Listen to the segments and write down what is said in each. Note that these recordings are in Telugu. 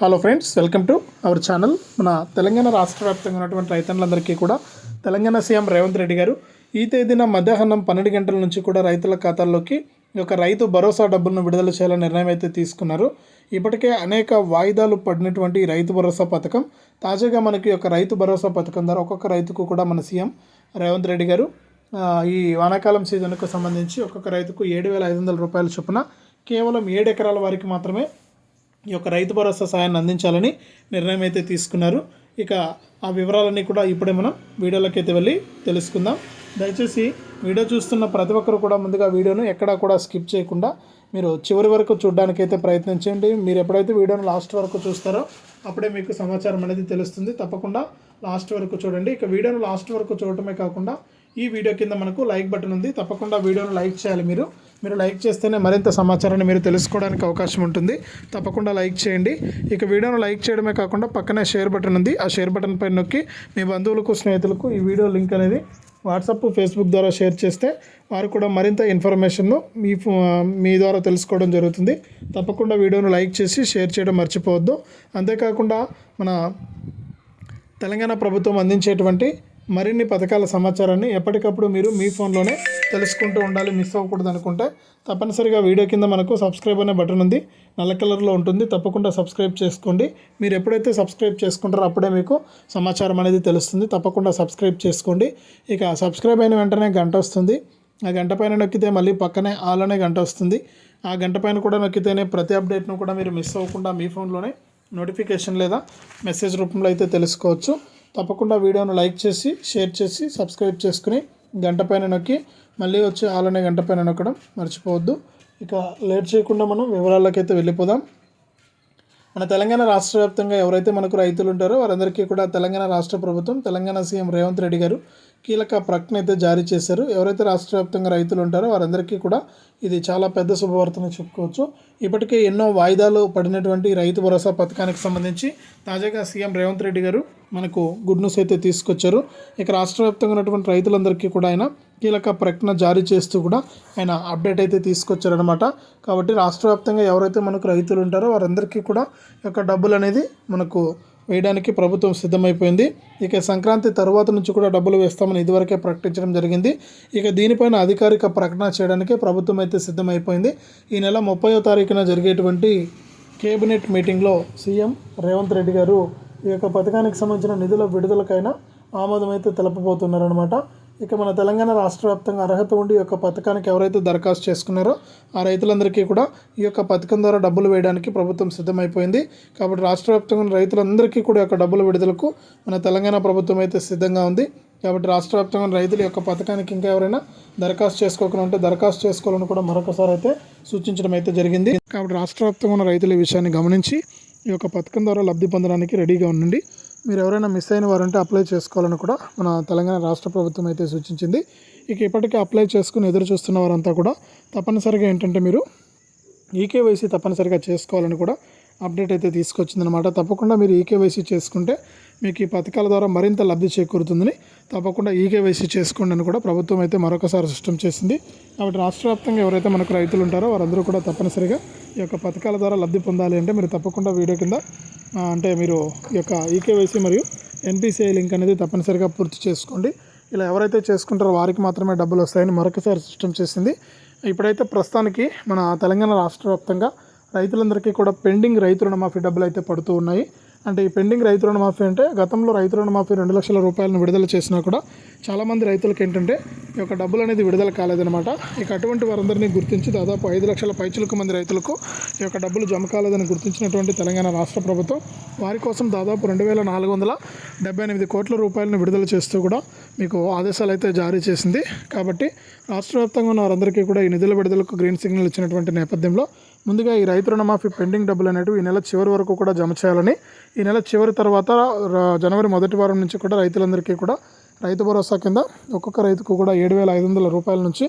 Hello friends welcome to our channel మన తెలంగాణ రాష్ట్ర వ్యాప్తంగా ఉన్నటువంటి రైతన్నులందరికీ కూడా తెలంగాణ సీఎం రేవంత్ రెడ్డి గారు ఈ తేదీన మధ్యాహ్నం పన్నెండు గంటల నుంచి కూడా రైతుల ఖాతాల్లోకి ఒక రైతు భరోసా డబ్బులను విడుదల చేయాలని నిర్ణయం అయితే తీసుకున్నారు. ఇప్పటికే అనేక వాయిదాలు పడినటువంటి రైతు భరోసా పథకం తాజాగా మనకి ఒక రైతు భరోసా పథకం ద్వారా ఒక్కొక్క రైతుకు కూడా మన సీఎం రేవంత్ రెడ్డి గారు ఈ వానాకాలం సీజన్కు సంబంధించి ఒక్కొక్క రైతుకు ఏడు వేల ఐదు వందల రూపాయల చొప్పున కేవలం ఏడు ఎకరాల వారికి మాత్రమే ఈ యొక్క రైతు భరోసా సాయాన్ని అందించాలని నిర్ణయం అయితే తీసుకున్నారు. ఇక ఆ వివరాలన్నీ కూడా ఇప్పుడే మనం వీడియోలోకి అయితే వెళ్ళి తెలుసుకుందాం. దయచేసి వీడియో చూస్తున్న ప్రతి ఒక్కరు కూడా ముందుగా వీడియోను ఎక్కడా కూడా స్కిప్ చేయకుండా మీరు చివరి వరకు చూడడానికైతే ప్రయత్నించండి మీరు ఎప్పుడైతే వీడియోను లాస్ట్ వరకు చూస్తారో అప్పుడే మీకు సమాచారం అనేది తెలుస్తుంది. తప్పకుండా లాస్ట్ వరకు చూడండి. ఇక వీడియోను లాస్ట్ వరకు చూడటమే కాకుండా ఈ వీడియో కింద మనకు లైక్ బటన్ ఉంది. తప్పకుండా వీడియోను లైక్ చేయాలి మీరు. మీరు లైక్ చేస్తేనే మరింత సమాచారాన్ని మీరు తెలుసుకోవడానికి అవకాశం ఉంటుంది. తప్పకుండా లైక్ చేయండి. ఇక వీడియోను లైక్ చేయడమే కాకుండా పక్కనే షేర్ బటన్ ఉంది. ఆ షేర్ బటన్ పైన నొక్కి మీ బంధువులకు స్నేహితులకు ఈ వీడియో లింక్ అనేది వాట్సాప్ ఫేస్బుక్ ద్వారా షేర్ చేస్తే వారు కూడా మరింత ఇన్ఫర్మేషన్ను మీ ఫో- మీ ద్వారా తెలుసుకోవడం జరుగుతుంది. తప్పకుండా వీడియోను లైక్ చేసి షేర్ చేయడం మర్చిపోవద్దు. అంతేకాకుండా మన తెలంగాణ ప్రభుత్వం అందించేటువంటి మరిన్ని పథకాల సమాచారాన్ని ఎప్పటికప్పుడు మీరు మీ ఫోన్లోనే తెలుసుకుంటూ ఉండాలి మిస్ అవ్వకూడదు అనుకుంటే తప్పనిసరిగా వీడియో కింద మనకు సబ్స్క్రైబ్ అనే బటన్ ఉంది. నల్ల కలర్లో ఉంటుంది. తప్పకుండా సబ్స్క్రైబ్ చేసుకోండి. మీరు ఎప్పుడైతే సబ్స్క్రైబ్ చేసుకుంటారో అప్పుడే మీకు సమాచారం అనేది తెలుస్తుంది. తప్పకుండా సబ్స్క్రైబ్ చేసుకోండి. ఇక సబ్స్క్రైబ్ అయిన వెంటనే గంట వస్తుంది. ఆ గంట పైన నొక్కితే మళ్ళీ పక్కనే ఆల్ అనే గంట వస్తుంది. ఆ గంట పైన కూడా నొక్కితేనే ప్రతి అప్డేట్ను కూడా మీరు మిస్ అవ్వకుండా మీ ఫోన్లోనే నోటిఫికేషన్ లేదా మెసేజ్ రూపంలో అయితే తెలుసుకోవచ్చు. తప్పకుండా వీడియోను లైక్ చేసి షేర్ చేసి సబ్స్క్రైబ్ చేసుకుని గంట పైన నొక్కి మళ్ళీ వచ్చి ఆలనే గంట పైన నొక్కడం మర్చిపోవద్దు. ఇక లేట్ చేయకుండా మనం వివరాలకైతే వెళ్ళిపోదాం. మన తెలంగాణ రాష్ట్ర వ్యాప్తంగా ఎవరైతే మనకు రైతులు ఉంటారో వారందరికీ కూడా తెలంగాణ రాష్ట్ర ప్రభుత్వం తెలంగాణ సీఎం రేవంత్ రెడ్డి గారు కీలక ప్రకటన అయితే జారీ చేశారు. ఎవరైతే రాష్ట్ర వ్యాప్తంగా రైతులు ఉంటారో వారందరికీ కూడా ఇది చాలా పెద్ద శుభవార్తను చెప్పుకోవచ్చు. ఇప్పటికే ఎన్నో వాయిదాలు పడినటువంటి రైతు భరోసా పథకానికి సంబంధించి తాజాగా సీఎం రేవంత్ రెడ్డి గారు మనకు గుడ్ న్యూస్ అయితే తీసుకొచ్చారు. ఇక రాష్ట్ర వ్యాప్తంగా ఉన్నటువంటి రైతులందరికీ కూడా ఆయన కీలక ప్రకటన జారీ చేస్తూ కూడా ఆయన అప్డేట్ అయితే తీసుకొచ్చారనమాట కాబట్టి రాష్ట్ర వ్యాప్తంగా ఎవరైతే మనకు రైతులు ఉంటారో వారందరికీ కూడా యొక్క డబ్బులు అనేది మనకు వేయడానికి ప్రభుత్వం సిద్ధమైపోయింది. ఇక సంక్రాంతి తర్వాత నుంచి కూడా డబ్బులు వేస్తామని ఇదివరకే ప్రకటించడం జరిగింది. ఇక దీనిపైన అధికారిక ప్రకటన చేయడానికి ప్రభుత్వం అయితే సిద్ధమైపోయింది. ఈ నెల ముప్పయో తారీఖున జరిగేటువంటి కేబినెట్ మీటింగ్లో సీఎం రేవంత్ రెడ్డి గారు ఈ యొక్క పథకానికి సంబంధించిన నిధుల విడుదలకైనా ఆమోదం అయితే తెలపబోతున్నారనమాట ఇక మన తెలంగాణ రాష్ట్ర వ్యాప్తంగా అర్హత ఉండి ఈ యొక్క పథకానికి ఎవరైతే దరఖాస్తు చేసుకున్నారో ఆ రైతులందరికీ కూడా ఈ యొక్క పథకం ద్వారా డబ్బులు వేయడానికి ప్రభుత్వం సిద్ధమైపోయింది. కాబట్టి రాష్ట్ర వ్యాప్తంగా ఉన్న రైతులందరికీ కూడా యొక్క డబ్బుల విడుదలకు మన తెలంగాణ ప్రభుత్వం అయితే సిద్ధంగా ఉంది. కాబట్టి రాష్ట్ర వ్యాప్తంగా ఉన్న రైతులు యొక్క పథకానికి ఇంకా ఎవరైనా దరఖాస్తు చేసుకోకుండా ఉంటే దరఖాస్తు చేసుకోవాలని కూడా మరొకసారి అయితే సూచించడం అయితే జరిగింది. కాబట్టి రాష్ట్ర వ్యాప్తంగా ఉన్న రైతుల విషయాన్ని గమనించి ఈ యొక్క పథకం ద్వారా లబ్ధి పొందడానికి రెడీగా ఉండండి. మీరు ఎవరైనా మిస్ అయిన వారంటే అప్లై చేసుకోవాలని కూడా మన తెలంగాణ రాష్ట్ర ప్రభుత్వం అయితే సూచించింది. ఇక ఇప్పటికే అప్లై చేసుకుని ఎదురు చూస్తున్న వారంతా కూడా తప్పనిసరిగా ఏంటంటే మీరు ఈకేవైసీ తప్పనిసరిగా చేసుకోవాలని కూడా అప్డేట్ అయితే తీసుకొచ్చిందనమాట తప్పకుండా మీరు ఈకేవైసీ చేసుకుంటే మీకు ఈ పథకాల ద్వారా మరింత లబ్ధి చేకూరుతుందని తప్పకుండా ఈకేవైసీ చేసుకోండి అని కూడా ప్రభుత్వం అయితే మరొకసారి సిస్టమ్ చేసింది. కాబట్టి రాష్ట్ర వ్యాప్తంగా ఎవరైతే మనకు రైతులు ఉంటారో వారందరూ కూడా తప్పనిసరిగా ఈ యొక్క పథకాల ద్వారా లబ్ధి పొందాలి అంటే మీరు తప్పకుండా వీడియో కింద అంటే మీరు ఈ యొక్క ఈకేవైసీ మరియు ఎన్పిసిఐ లింక్ అనేది తప్పనిసరిగా పూర్తి చేసుకోండి. ఇలా ఎవరైతే చేసుకుంటారో వారికి మాత్రమే డబ్బులు వస్తాయని మరొకసారి సిస్టమ్ చేసింది. ఇప్పుడైతే ప్రస్తుతానికి మన తెలంగాణ రాష్ట్ర వ్యాప్తంగా రైతులందరికీ కూడా పెండింగ్ రైతు రుణమాఫీ డబ్బులు అయితే పడుతూ ఉన్నాయి. అంటే ఈ పెండింగ్ రైతు రుణమాఫీ అంటే గతంలో రైతు రుణమాఫీ రెండు లక్షల రూపాయలను విడుదల చేసినా కూడా చాలామంది రైతులకు ఏంటంటే ఈ యొక్క డబ్బులు అనేది విడుదల కాలేదనమాట ఇక అటువంటి వారందరినీ గుర్తించి దాదాపు ఐదు లక్షల పైచులకు మంది రైతులకు ఈ యొక్క డబ్బులు జమ కాలేదని గుర్తించినటువంటి తెలంగాణ రాష్ట్ర ప్రభుత్వం వారి కోసం దాదాపు రెండు వేల నాలుగు వందల డెబ్బై ఎనిమిది కోట్ల రూపాయలను విడుదల చేస్తూ కూడా మీకు ఆదేశాలు అయితే జారీ చేసింది. కాబట్టి రాష్ట్ర వ్యాప్తంగా ఉన్న వారందరికీ కూడా ఈ నిధుల విడుదలకు గ్రీన్ సిగ్నల్ ఇచ్చినటువంటి నేపథ్యంలో ముందుగా ఈ రైతు రుణమాఫీ పెండింగ్ డబ్బులు అనేవి ఈ నెల చివరి వరకు కూడా జమ చేయాలని. ఈ నెల చివరి తర్వాత జనవరి మొదటి వారం నుంచి కూడా రైతులందరికీ కూడా రైతు భరోసా కింద ఒక్కొక్క రైతుకు కూడా ఏడు వేల ఐదు వందల రూపాయల నుంచి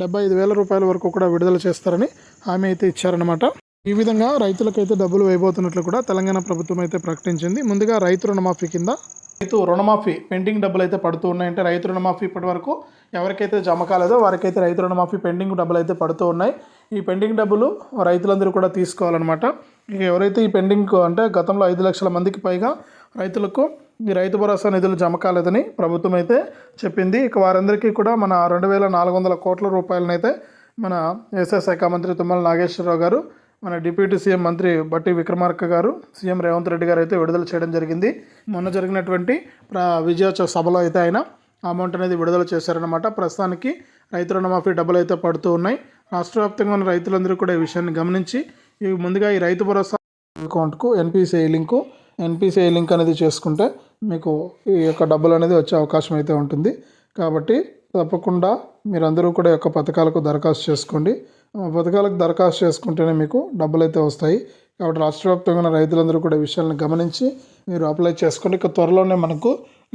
డెబ్బై ఐదు వేల రూపాయల వరకు కూడా విడుదల చేస్తారని హామీ అయితే ఇచ్చారనమాట ఈ విధంగా రైతులకైతే డబ్బులు వేయబోతున్నట్లు కూడా తెలంగాణ ప్రభుత్వం అయితే ప్రకటించింది. ముందుగా రైతు రుణమాఫీ కింద రైతు రుణమాఫీ పెండింగ్ డబ్బులు అయితే పడుతూ ఉన్నాయంటే రైతు రుణమాఫీ ఇప్పటి వరకు ఎవరికైతే జమ కాలేదో వారికైతే రైతు రుణమాఫీ పెండింగ్ డబ్బులు అయితే పడుతూ ఉన్నాయి. ఈ పెండింగ్ డబ్బులు రైతులందరూ కూడా తీసుకోవాలన్నమాట. ఇక ఎవరైతే ఈ పెండింగ్ అంటే గతంలో ఐదు లక్షల మందికి పైగా రైతులకు ఈ రైతు భరోసా నిధులు జమ కాలేదని ప్రభుత్వం అయితే చెప్పింది. ఇక వారందరికీ కూడా మన రెండు వేల నాలుగు వందల కోట్ల రూపాయలనైతే మన వ్యవసాయ శాఖ మంత్రి తుమ్మల నాగేశ్వరరావు గారు మన డిప్యూటీ సీఎం మంత్రి బట్టి విక్రమార్క గారు సీఎం రేవంత్ రెడ్డి గారు అయితే విడుదల చేయడం జరిగింది. మొన్న జరిగినటువంటి విజయోత్సవ సభలో అయితే ఆయన అమౌంట్ అనేది విడుదల చేశారనమాట ప్రస్తుతానికి రైతు రుణమాఫీ డబ్బులు అయితే పడుతూ ఉన్నాయి. రాష్ట్ర వ్యాప్తంగా ఉన్న రైతులందరూ కూడా ఈ విషయాన్ని గమనించి ముందుగా ఈ రైతు భరోసా అకౌంట్కు ఎన్పిసిఐ లింకు ఎన్పిసిఐ లింక్ అనేది చేసుకుంటే మీకు ఈ యొక్క డబ్బులు అనేది వచ్చే అవకాశం అయితే ఉంటుంది. కాబట్టి తప్పకుండా మీరందరూ కూడా యొక్క పథకాలకు దరఖాస్తు చేసుకోండి. పథకాలకు దరఖాస్తు చేసుకుంటేనే మీకు డబ్బులు అయితే వస్తాయి. కాబట్టి రాష్ట్ర వ్యాప్తంగా ఉన్న రైతులందరూ కూడా విషయాలను గమనించి మీరు అప్లై చేసుకోండి. ఇక త్వరలోనే మనకు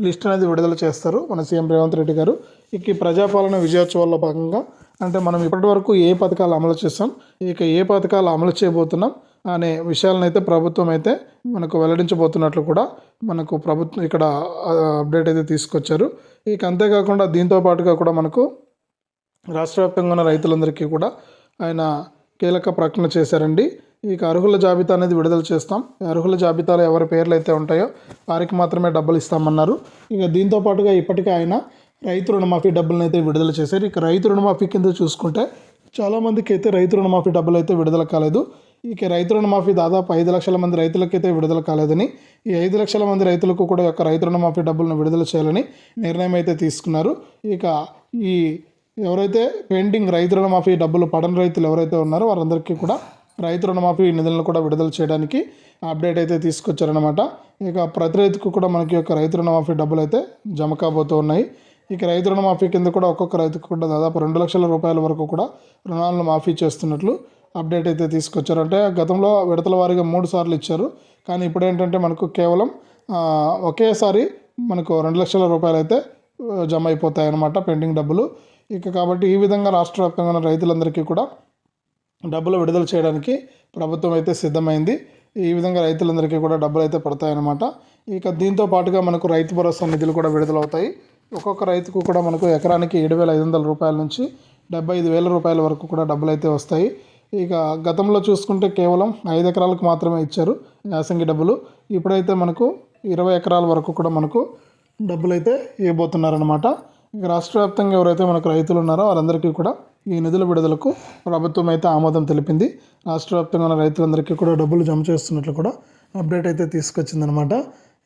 లిస్ట్ అనేది విడుదల చేస్తారు మన సీఎం రేవంత్ రెడ్డి గారు. ఇక ఈ ప్రజాపాలన విజయోత్సవాల్లో భాగంగా అంటే మనం ఇప్పటి వరకు ఏ పథకాలు అమలు చేస్తాం ఇక ఏ పథకాలు అమలు చేయబోతున్నాం అనే విషయాలను అయితే ప్రభుత్వం అయితే మనకు వెల్లడించబోతున్నట్లు కూడా మనకు ప్రభుత్వం ఇక్కడ అప్డేట్ అయితే తీసుకొచ్చారు. ఇక అంతేకాకుండా దీంతో పాటుగా కూడా మనకు రాష్ట్ర వ్యాప్తంగా ఉన్న రైతులందరికీ కూడా ఆయన కీలక ప్రకటన చేశారండి. ఇక అర్హుల జాబితా అనేది విడుదల చేస్తాం. ఈ అర్హుల జాబితాలో ఎవరి పేర్లు అయితే ఉంటాయో వారికి మాత్రమే డబ్బులు ఇస్తామన్నారు. ఇక దీంతో పాటుగా ఇప్పటికే ఆయన రైతు రుణమాఫీ డబ్బులను అయితే విడుదల చేశారు. ఇక రైతు రుణమాఫీ కింద చూసుకుంటే చాలామందికి అయితే రైతు రుణమాఫీ డబ్బులు అయితే విడుదల కాలేదు. ఇక రైతు రుణమాఫీ దాదాపు ఐదు లక్షల మంది రైతులకైతే విడుదల కాలేదని ఈ ఐదు లక్షల మంది రైతులకు కూడా యొక్క రైతు రుణమాఫీ డబ్బులను విడుదల చేయాలని నిర్ణయం అయితే తీసుకున్నారు. ఇక ఈ ఎవరైతే పెండింగ్ రైతు రుణమాఫీ డబ్బులు పడని రైతులు ఎవరైతే ఉన్నారో వారందరికీ కూడా రైతు రుణమాఫీ నిధులను కూడా విడుదల చేయడానికి అప్డేట్ అయితే తీసుకొచ్చారనమాట ఇక ప్రతి రైతుకు కూడా మనకి యొక్క రైతు రుణమాఫీ డబ్బులు అయితే జమ కాబోతూ ఉన్నాయి. ఇక రైతు రుణమాఫీ కింద కూడా ఒక్కొక్క రైతుకు కూడా దాదాపు రెండు లక్షల రూపాయల వరకు కూడా రుణాలను మాఫీ చేస్తున్నట్లు అప్డేట్ అయితే తీసుకొచ్చారు. అంటే గతంలో విడతల వారీగా మూడు సార్లు ఇచ్చారు. కానీ ఇప్పుడు ఏంటంటే మనకు కేవలం ఒకేసారి మనకు రెండు లక్షల రూపాయలు అయితే జమ అయిపోతాయి అన్నమాట పెండింగ్ డబ్బులు. ఇక కాబట్టి ఈ విధంగా రాష్ట్ర వ్యాప్తంగా ఉన్న రైతులందరికీ కూడా డబ్బులు విడుదల చేయడానికి ప్రభుత్వం అయితే సిద్ధమైంది. ఈ విధంగా రైతులందరికీ కూడా డబ్బులు అయితే పడతాయన్నమాట. ఇక దీంతో పాటుగా మనకు రైతు భరోసా నిధులు కూడా విడుదలవుతాయి. ఒక్కొక్క రైతుకు కూడా మనకు ఎకరానికి ఏడు వేల ఐదు వందల రూపాయల నుంచి డెబ్బై ఐదు వేల రూపాయల వరకు కూడా డబ్బులు అయితే వస్తాయి. ఇక గతంలో చూసుకుంటే కేవలం ఐదు ఎకరాలకు మాత్రమే ఇచ్చారు యాసంగి డబ్బులు. ఇప్పుడైతే మనకు ఇరవై ఎకరాల వరకు కూడా మనకు డబ్బులు అయితే ఇవ్వబోతున్నారనమాట ఇక రాష్ట్ర వ్యాప్తంగా ఎవరైతే మనకు రైతులు ఉన్నారో వారందరికీ కూడా ఈ నిధుల విడుదలకు ప్రభుత్వం అయితే ఆమోదం తెలిపింది. రాష్ట్ర వ్యాప్తంగా ఉన్న రైతులందరికీ కూడా డబ్బులు జమ చేస్తున్నట్లు కూడా అప్డేట్ అయితే తీసుకొచ్చిందనమాట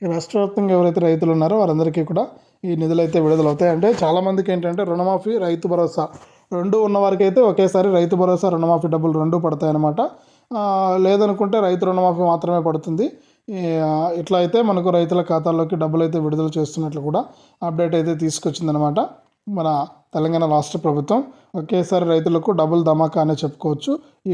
రాష్ట్ర వ్యాప్తంగా ఎవరైతే రైతులు ఉన్నారో వారందరికీ కూడా ఈ నిధులు అయితే విడుదలవుతాయి అంటే చాలామందికి ఏంటంటే రుణమాఫీ రైతు భరోసా రెండు ఉన్న వారికైతే ఒకేసారి రైతు భరోసా రుణమాఫీ డబ్బులు రెండు పడతాయన్నమాట. లేదనుకుంటే రైతు రుణమాఫీ మాత్రమే పడుతుంది. ఇట్లా అయితే మనకు రైతుల ఖాతాల్లోకి డబ్బులు అయితే విడుదల చేస్తున్నట్లు కూడా అప్డేట్ అయితే తీసుకొచ్చిందనమాట మన తెలంగాణ రాష్ట్ర ప్రభుత్వం ఒకేసారి రైతులకు డబుల్ ధమాకా అనే చెప్పుకోవచ్చు. ఈ